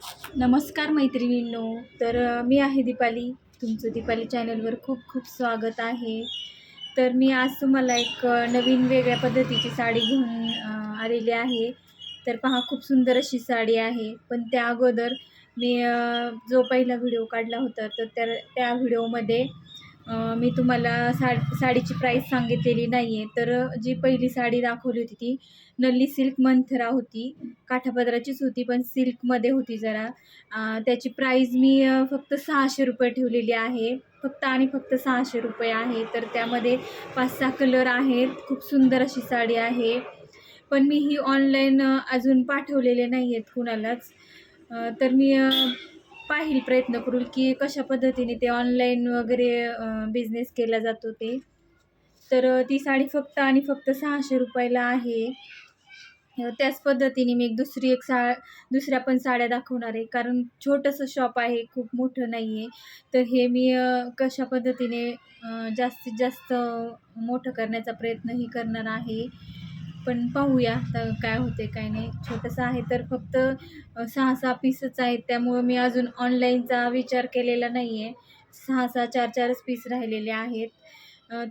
नमस्कार मैत्रिणींनो तर मी आहे दीपाली. तुमचं दीपाली चॅनलवर खूप खूप स्वागत आहे. तर मी आज तुम्हाला एक नवीन वेगळ्या पद्धतीची साडी घेऊन आलेली आहे. तर पहा खूप सुंदर अशी साडी आहे. पण त्या अगोदर मी जो पहिला व्हिडिओ काढला होता तर त्या त्या व्हिडिओमध्ये मी तुम्हाला सा साडीची प्राईस सांगितलेली नाही आहे तर जी पहिली साडी दाखवली होती ती नल्ली सिल्क मंथरा होती. काठापदराचीच होती पण सिल्कमध्ये होती जरा. त्याची प्राईज मी फक्त सहाशे रुपये ठेवलेली आहे. फक्त आणि फक्त सहाशे रुपये आहे. तर त्यामध्ये पाच सहा कलर आहेत. खूप सुंदर अशी साडी आहे. पण मी ही ऑनलाईन अजून पाठवलेले नाही आहेत कुणालाच तर मी पाहील प्रयत्न करू की कशा पद्धतीने ते ऑनलाईन वगैरे बिझनेस केला जातो ते. तर ती साडी फक्त आणि फक्त सहाशे रुपयाला आहे. त्याच पद्धतीने मी एक दुसरी एक सा दुसऱ्या पण साड्या दाखवणार आहे. कारण छोटंसं शॉप आहे खूप मोठं नाही आहे तर हे मी कशा पद्धतीने जास्तीत जास्त मोठं करण्याचा प्रयत्नही करणार आहे. पण पाहूया तर काय होते काय नाही. छोटंसं आहे तर फक्त सहा सहा पीसच आहेत. त्यामुळं मी अजून ऑनलाईनचा विचार केलेला नाही आहे सहा सहा चार चारच पीस राहिलेले आहेत.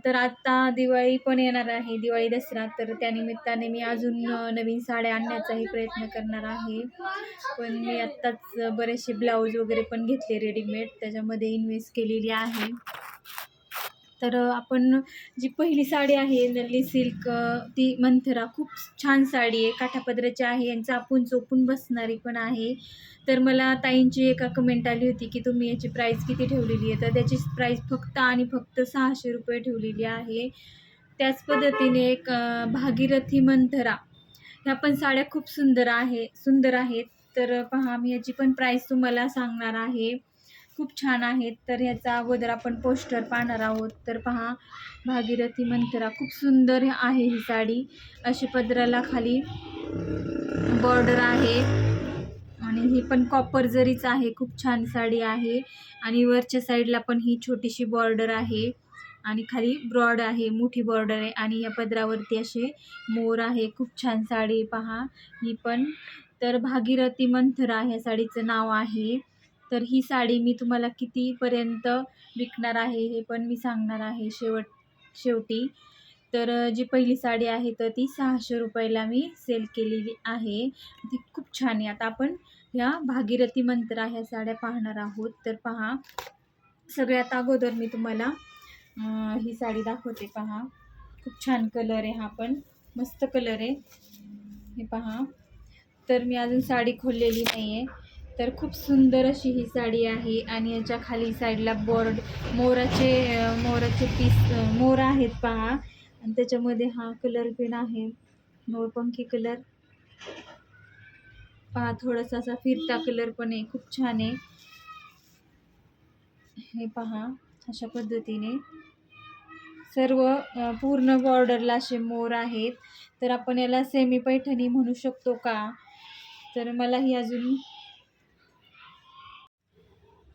तर आत्ता दिवाळी पण येणार आहे दिवाळी दसरा. तर त्यानिमित्ताने मी अजून नवीन साड्या आणण्याचाही प्रयत्न करणार आहे. पण मी आत्ताच बरेचसे ब्लाऊज वगैरे पण घेतले रेडीमेड त्याच्यामध्ये इन्व्हेस्ट केलेली आहे. तर आपण जी पहिली साडी आहे नल्ली सिल्क ती मंथरा खूप छान साडी आहे. काठापदराची आहे आणि चापून चोपून बसणारी पण आहे. तर मला ताईंची एका कमेंट आली होती की तुम्ही याची प्राईस किती ठेवलेली आहे? तर त्याची प्राईस फक्त आणि फक्त सहाशे रुपये ठेवलेली आहे. त्याच पद्धतीने एक भागीरथी मंथरा. ह्या पण साड्या खूप सुंदर आहे सुंदर आहेत. तर पहा मी याची पण प्राईस तुम्हाला सांगणार आहे. खूप छान आहेत. तर ह्याचा अगोदर आपण पोस्टर पाहणार आहोत. तर पहा भागीरथी मंथरा खूप सुंदर आहे ही साडी. अशी पदराला खाली बॉर्डर आहे. आणि ही पण कॉपर जरीच आहे. खूप छान साडी आहे. आणि वरच्या साईडला पण ही छोटीशी बॉर्डर आहे. आणि खाली ब्रॉड आहे मोठी बॉर्डर आहे. आणि या पदरावरती असे मोर आहे. खूप छान साडी पहा. ही पण. तर भागीरथी मंथरा ह्या साडीचं नाव आहे. तर ही साडी मी तुम्हाला कितीपर्यंत विकणार आहे हे पण मी सांगणार आहे शेवट शेवटी. तर जी पहिली साडी आहे तर ती सहाशे रुपयाला मी सेल केलेली आहे. ती खूप छान आहे. आता आपण ह्या भागीरथी मंत्रा ह्या साड्या पाहणार आहोत. तर पहा सगळ्यात अगोदर मी तुम्हाला ही साडी दाखवते पहा. खूप छान कलर आहे हा पण. मस्त कलर आहे. हे पहा. तर मी अजून साडी खोललेली नाही आहे तर खूप सुंदर अशी ही साडी आहे आणि याच्या खाली साईडला बॉर्ड मोराचे मोराचे पीस मोर आहेत पहा. आणि त्याच्यामध्ये हा कलर पण आहे. मोरपंखी कलर पहा थोडासा असा फिरता कलर पण आहे. खूप छान आहे. हे पहा अशा पद्धतीने. सर्व पूर्ण बॉर्डरला असे मोर आहेत. तर आपण याला सेमी पैठणी म्हणू शकतो का? तर मलाही अजून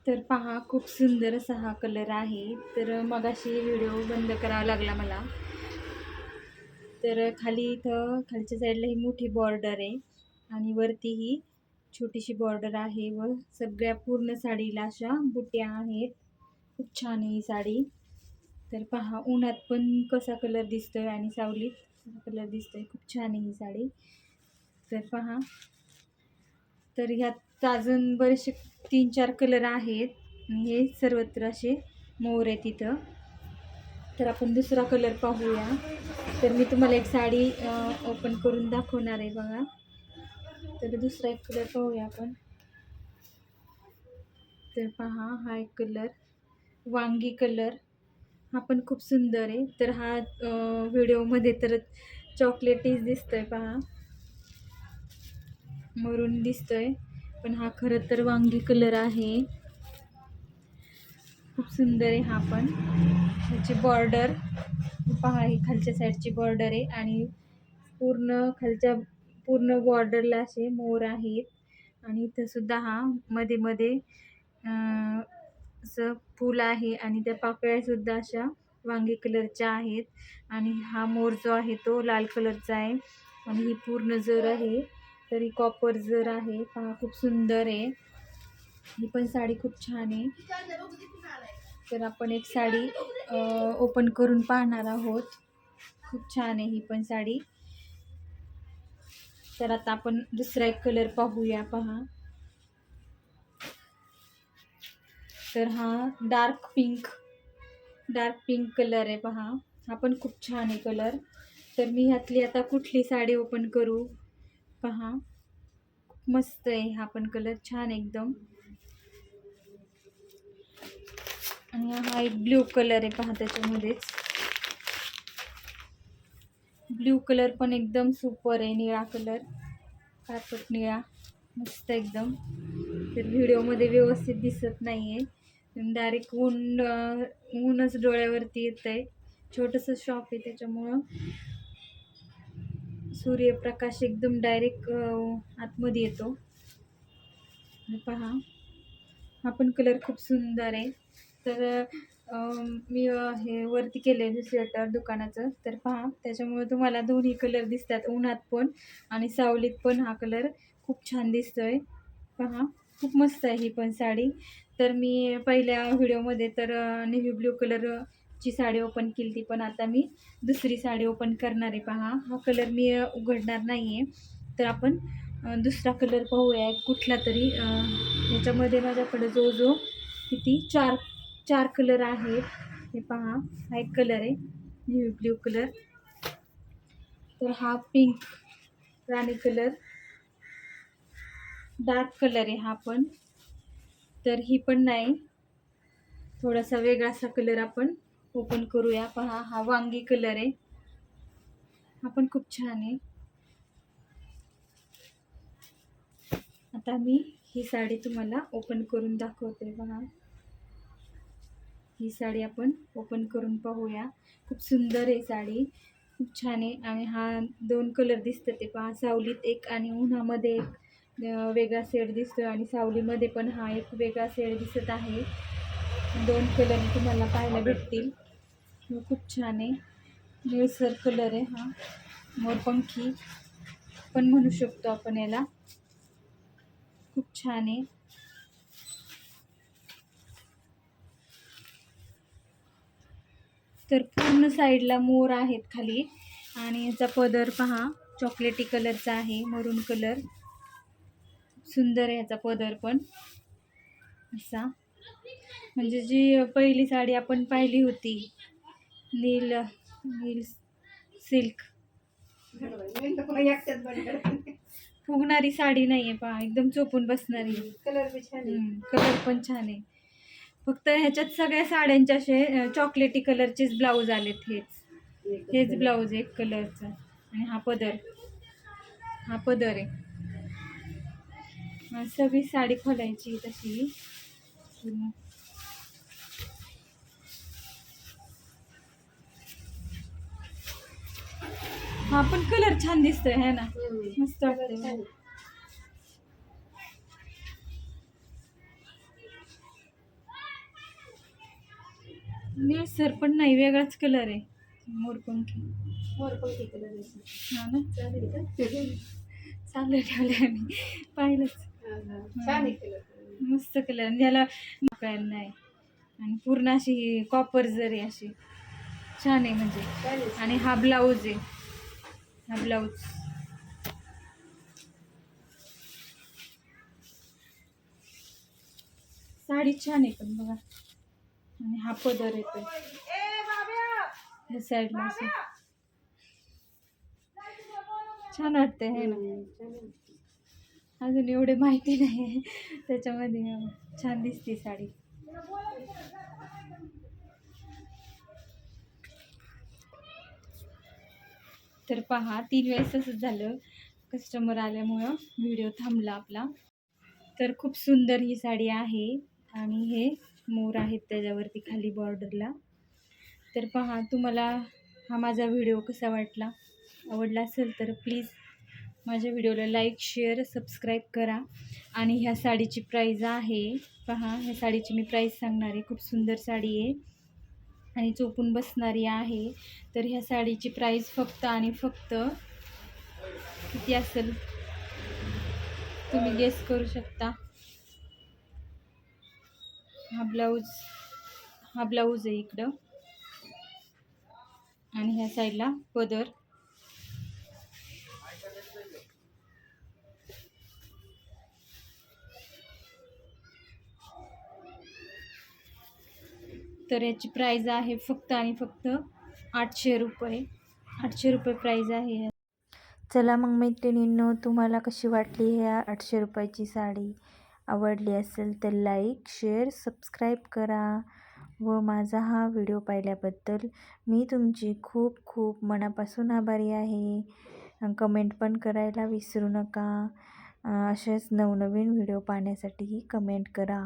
तर पहा खूप सुंदर असा हा कलर आहे. तर मगाशी व्हिडिओ बंद करावा लागला मला. तर खाली इथं खालच्या साईडला ही मोठी बॉर्डर आहे आणि वरती ही छोटीशी बॉर्डर आहे व सगळ्या पूर्ण साडीला अशा बुट्या आहेत. खूप छान आहे ही साडी. तर पहा उन्हात पण कसा कलर दिसतोय आणि सावलीत कसा कलर दिसतोय. खूप छान आहे ही साडी. तर पहा. तर ह्यात अजून बरेचसे तीन चार कलर आहेत हे सर्वत्र असे मोर आहेत तिथं. तर आपण दुसरा कलर पाहूया. तर मी तुम्हाला एक साडी ओपन करून दाखवणार आहे बघा. तर दुसरा एक कलर पाहूया आपण. तर पहा हा एक कलर वांगी कलर हा पण खूप सुंदर आहे. तर हा व्हिडिओमध्ये तर चॉकलेटीच दिसतोय पहा. मरून दिसतोय. पण हा खरं तर वांगी कलर आहे. खूप सुंदर आहे हा पण. ह्याची बॉर्डर पहा ही खालच्या साईडची बॉर्डर आहे आणि पूर्ण खालच्या पूर्ण बॉर्डरला असे मोर आहेत. आणि इथं सुद्धा हा मध्ये मध्ये असं फूल आहे आणि त्या पाकळ्या सुद्धा अशा वांगी कलरच्या आहेत. आणि हा मोर जो आहे तो लाल कलरचा आहे. आणि ही पूर्ण जर आहे. तरी कॉपर जर आहे पहा खूप सुंदर आहे. ही पण साडी खूप छान आहे. तर आपण एक साडी ओपन करून पाहणार आहोत. खूप छान आहे ही पण साडी. तर आता आपण दुसरा एक कलर पाहूया पहा. तर हा dark pink dark pink colour आहे पहा. हा पण खूप छान आहे कलर तर मी ह्यातली आता कुठली साडी ओपन करू? पहा. खूप मस्त आहे हा पण कलर छान एकदम. आणि हा एक ब्ल्यू कलर आहे पहा त्याच्यामध्येच. ब्ल्यू कलर पण एकदम सुपर आहे निळा कलर कापट निळा मस्त एकदम. तर व्हिडिओमध्ये व्यवस्थित दिसत नाही आहे डायरेक्ट ऊन ऊनच डोळ्यावरती येत आहे छोटंसं शॉप आहे त्याच्यामुळं. सूर्यप्रकाश एकदम डायरेक्ट आतमध्ये येतो. पहा. हा पण कलर खूप सुंदर आहे. तर मी हे वरती केले स्वेटर दुकानाचं. तर पहा त्याच्यामुळे तुम्हाला दोन्ही कलर दिसतात उन्हात पण आणि सावलीत पण हा कलर खूप छान दिसतोय. पहा खूप मस्त आहे ही पण साडी. तर मी पहिल्या व्हिडिओमध्ये तर नेव्ही ब्ल्यू कलर ची साडी ओपन केली ती पण आता मी दुसरी साडी ओपन करणार आहे. पहा हा कलर मी उघडणार नाही आहे तर आपण दुसरा कलर पाहूया. एक कुठला तरी ह्याच्यामध्ये माझ्याकडे जो जो किती? चार चार कलर आहेत. हे पहा हा एक कलर आहे. नेव्ही ब्ल्यू कलर तर हा पिंक राणी कलर डार्क कलर आहे हा पण. तर ही पण नाही. थोडासा वेगळासा कलर आपण ओपन करूया. पहा हा वांगी कलर आहे. हा पण खूप छान आहे. आता मी ही साडी तुम्हाला ओपन करून दाखवते पहा ही साडी आपण ओपन करून पाहूया. खूप सुंदर आहे साडी. खूप छान आहे. आणि हा दोन कलर दिसतात ते पहा. सावलीत एक आणि उन्हामध्ये एक वेगळा शेड दिसतो आणि सावलीमध्ये पण हा एक वेगळा शेड दिसत आहे. दोन कलर तुम्हाला पाहायला भेटतील. हो, खूप छान आहे. निळसर कलर आहे हा. मोरपंखी पण म्हणू शकतो आपण याला. खूप छान आहे. तर पूर्ण साईडला मोर आहेत खाली. आणि याचा पदर पहा चॉकलेटी कलरचा आहे मरून कलर सुंदर आहे याचा पदर पण. असा. म्हणजे जी पहिली साडी आपण पाहिली होती नील नील सिल्क. फुगणारी साडी नाही आहे पहा एकदम चोपून बसणारी. कलर. कलर पण छान आहे. फक्त ह्याच्यात सगळ्या साड्यांचे असे चॉकलेटी कलरचेच ब्लाऊज आलेत हेच. हेच ब्लाऊज एक कलरचं आणि हा पदर. हा पदर आहे. सगळी साडी खोलायची तशी. हा पण कलर छान दिसतोय है ना. मस्त वाटतंय. निळसर पण नाही वेगळाच कलर आहे. मोरपंखी. मोरपंखी कलर. हा ना? चालेल का? ठेवलं मी. पाहिलंच. मस्त कलर काय नाही. आणि पूर्ण अशी कॉपर जरी अशी. छान आहे म्हणजे. आणि हा ब्लाऊज आहे. हा ब्लाऊज साडी छान आहे पण बघा. आणि हा पदर येतोय. ह्या साईडला असं. छान वाटतंय है ना. अजून एवढे माहिती नाही त्याच्यामध्ये छान दिसते साडी. तर पहा तीन वेळेस तसंच झालं. कस्टमर आल्यामुळं व्हिडिओ थांबला आपला. तर खूप सुंदर ही साडी आहे आणि हे मोर आहेत त्याच्यावरती खाली बॉर्डरला तर पहा तुम्हाला हा माझा व्हिडिओ कसा वाटला? आवडला असेल तर प्लीज माझ्या व्हिडिओला लाईक शेअर सबस्क्राईब करा. आणि ह्या साडीची प्राईज आहे. पहा ह्या साडीची मी प्राईस सांगणार आहे. खूप सुंदर साडी आहे. आणि चोपून बसणारी आहे. तर ह्या साडीची प्राईस फक्त आणि फक्त किती असेल? तुम्ही गेस करू शकता. हा ब्लाऊज हा ब्लाऊज आहे इकडं. आणि ह्या साईडला पदर. तर याची प्राईज आहे फक्त आणि फक्त आठशे रुपये. आठशे रुपये प्राईज आहे चला मग मैत्रिणींनो तुम्हाला कशी वाटली ह्या आठशे रुपयाची साडी? आवडली असेल तर लाईक शेअर सबस्क्राईब करा. व माझा हा व्हिडिओ पाहिल्याबद्दल मी तुमची खूप खूप मनापासून आभारी आहे. कमेंट पण करायला विसरू नका. असेच नवनवीन व्हिडिओ पाहण्यासाठीही कमेंट करा.